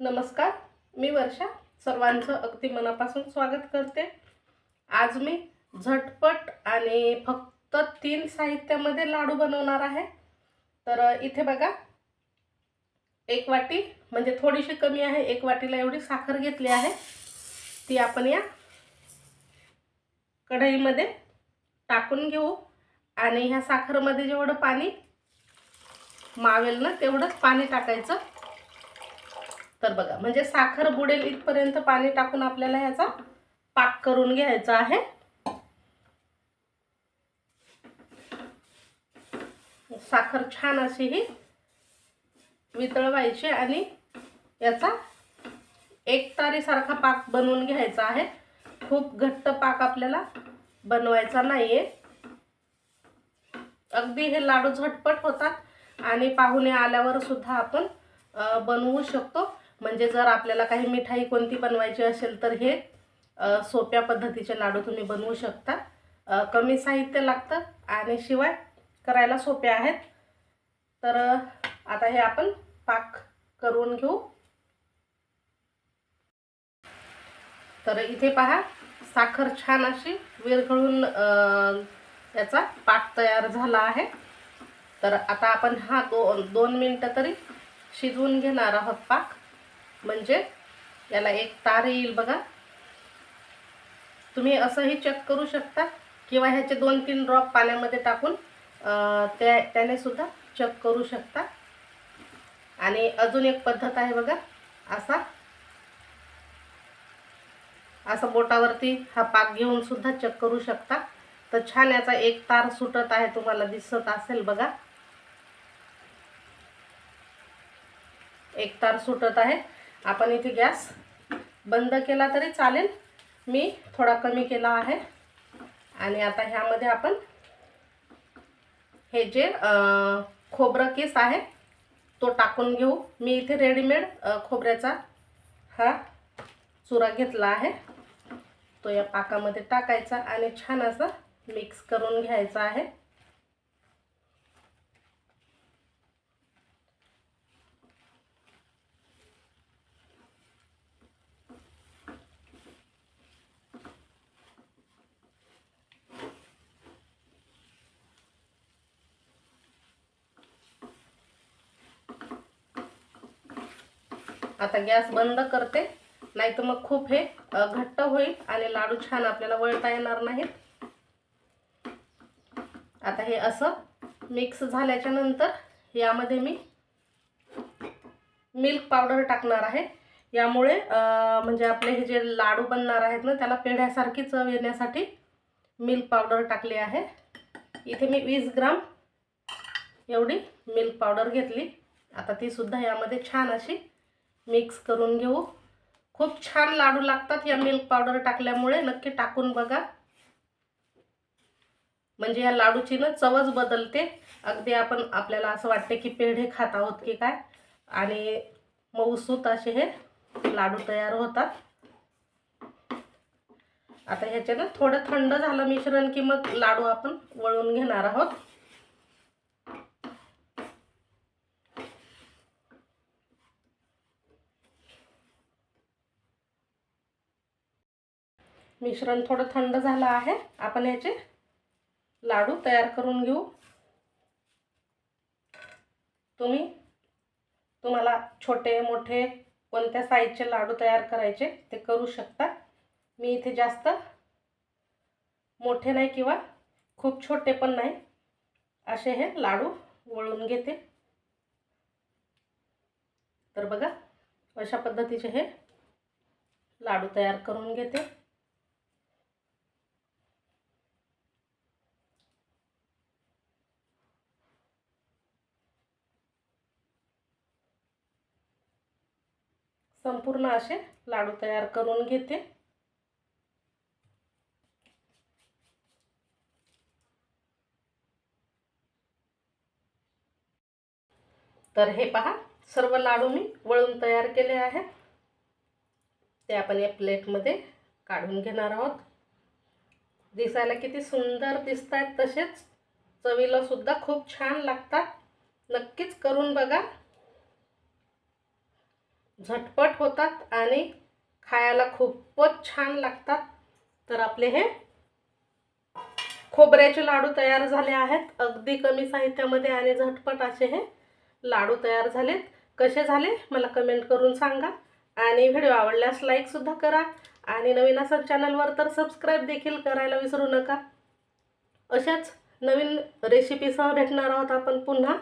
नमस्कार मी वर्षा. सर्वांचं अगदी मनापासून स्वागत करते. आज मी झटपट आणि फक्त तीन साहित्यामध्ये लाडू बनवणार आहे. तर इथे बघा एक वाटी म्हणजे थोडीशी कमी आहे एक वाटीला एवढी साखर घेतली आहे. ती आपण या कढईमध्ये टाकून घेऊ. आणि ह्या साखरमध्ये जेवढं पाणी मावेल ना तेवढंच पाणी टाकायचं. तर बघा म्हणजे साखर बुडेल इथपर्यंत पाणी टाकून आपल्याला ह्याचा पाक करून घ्यायचा आहे. साखर छान अशी ही वितळवायची आणि याचा एक तारीसारखा पाक बनवून घ्यायचा आहे. खूप घट्ट पाक आपल्याला बनवायचा नाही आहे अगदी हे लाडू झटपट होतात आणि पाहुणे आल्यावर सुद्धा आपण बनवू शकतो. म्हणजे जर आपल्याला काही मिठाई कोणती बनवायची असेल तर हे सोप्या पद्धतीचे लाडू तुम्ही बनवू शकता. कमी साहित्य लागतं आणि शिवाय करायला सोपे आहेत. तर आता हे आपण पाक करून घेऊ. तर इथे पहा साखर छान अशी विरघळून याचा पाक तयार झाला आहे. तर आता आपण हा दो दोन मिनटं तरी शिजवून घेणार आहोत पाक. म्हणजे याला एक तार येईल बघा. तुम्ही असंही चेक करू शकता किंवा ह्याचे दोन तीन ड्रॉप पाण्यामध्ये टाकून त्या त्याने सुद्धा चेक करू शकता. आणि अजून एक पद्धत आहे बघा असा असं बोटावरती हा पाक घेऊन सुद्धा चेक करू शकता. तर छान याचा एक तार सुटत आहे तुम्हाला दिसत असेल बघा. एक तार सुटत आहे. आपण इथे गॅस बंद केला तरी चालेल. मी थोडा कमी केला आहे. आणि आता ह्यामध्ये आपण हे जे खोबरं केस आहे तो टाकून घेऊ. मी इथे रेडीमेड खोबऱ्याचा हा चुरा घेतला आहे. तो या पाकामध्ये टाकायचा आणि छान असा मिक्स करून घ्यायचा आहे. आता गॅस बंद करते. नाही तर मग खूप हे घट्ट होईल आणि लाडू छान आपल्याला वळता येणार नाहीत. आता हे असं मिक्स झाल्याच्यानंतर यामध्ये मी मिल्क पावडर टाकणार आहे. यामुळे म्हणजे आपले हे जे लाडू बनणार आहेत ना त्याला पेढ्यासारखी चव येण्यासाठी मिल्क पावडर टाकली आहे. इथे मी वीस ग्राम एवढी मिल्क पावडर घेतली. आता ती सुद्धा यामध्ये छान अशी मिक्स करून घेऊ. खूप छान लाडू लागतात या मिल्क पावडर टाकल्यामुळे. नक्की टाकून बघा. म्हणजे या लाडूची ना चवच बदलते. अगदी आपण आपल्याला असं वाटते की पेढे खात आहोत की काय. आणि मऊसूत असे हे लाडू तयार होतात. आता ह्याच्यानं थोडं थंड झालं मिश्रण की मग लाडू आपण वळून घेणार आहोत. मिश्रण थोडं थंड झालं आहे. आपण याचे लाडू तयार करून घेऊ. तुम्ही तुम्हाला छोटे मोठे कोणत्या साईजचे लाडू तयार करायचे ते करू शकता. मी इथे जास्त मोठे नाही किंवा खूप छोटे पण नाही. असे हे लाडू वळून घेते. तर बघा अशा पद्धतीचे हे लाडू तयार करून घेते. संपूर्ण असे लाडू तयार करून घेते. तर हे पहा सर्व लाडू मी वळून तयार केले आहेत. ते आपण या प्लेटमध्ये काढून घेणार आहोत. दिसायला किती सुंदर दिसत आहेत तसेच चवीला सुद्धा खूप छान लागतात. नक्कीच करून बघा. झटपट होतात आणि खायला खूपच छान लागतात. तर आपले हे खोबऱ्याचे लाडू तयार झाले आहेत. अगदी कमी साहित्यामध्ये आणि झटपट असे हे लाडू तयार झालेत. कसे झाले? मला कमेंट करून सांगा. आणि व्हिडिओ आवडल्यास लाईकसुद्धा करा. आणि नवीन असाल चॅनलवर तर सबस्क्राईब देखील करायला विसरू नका. अशाच नवीन रेसिपीसह भेटणार आहोत आपण पुन्हा.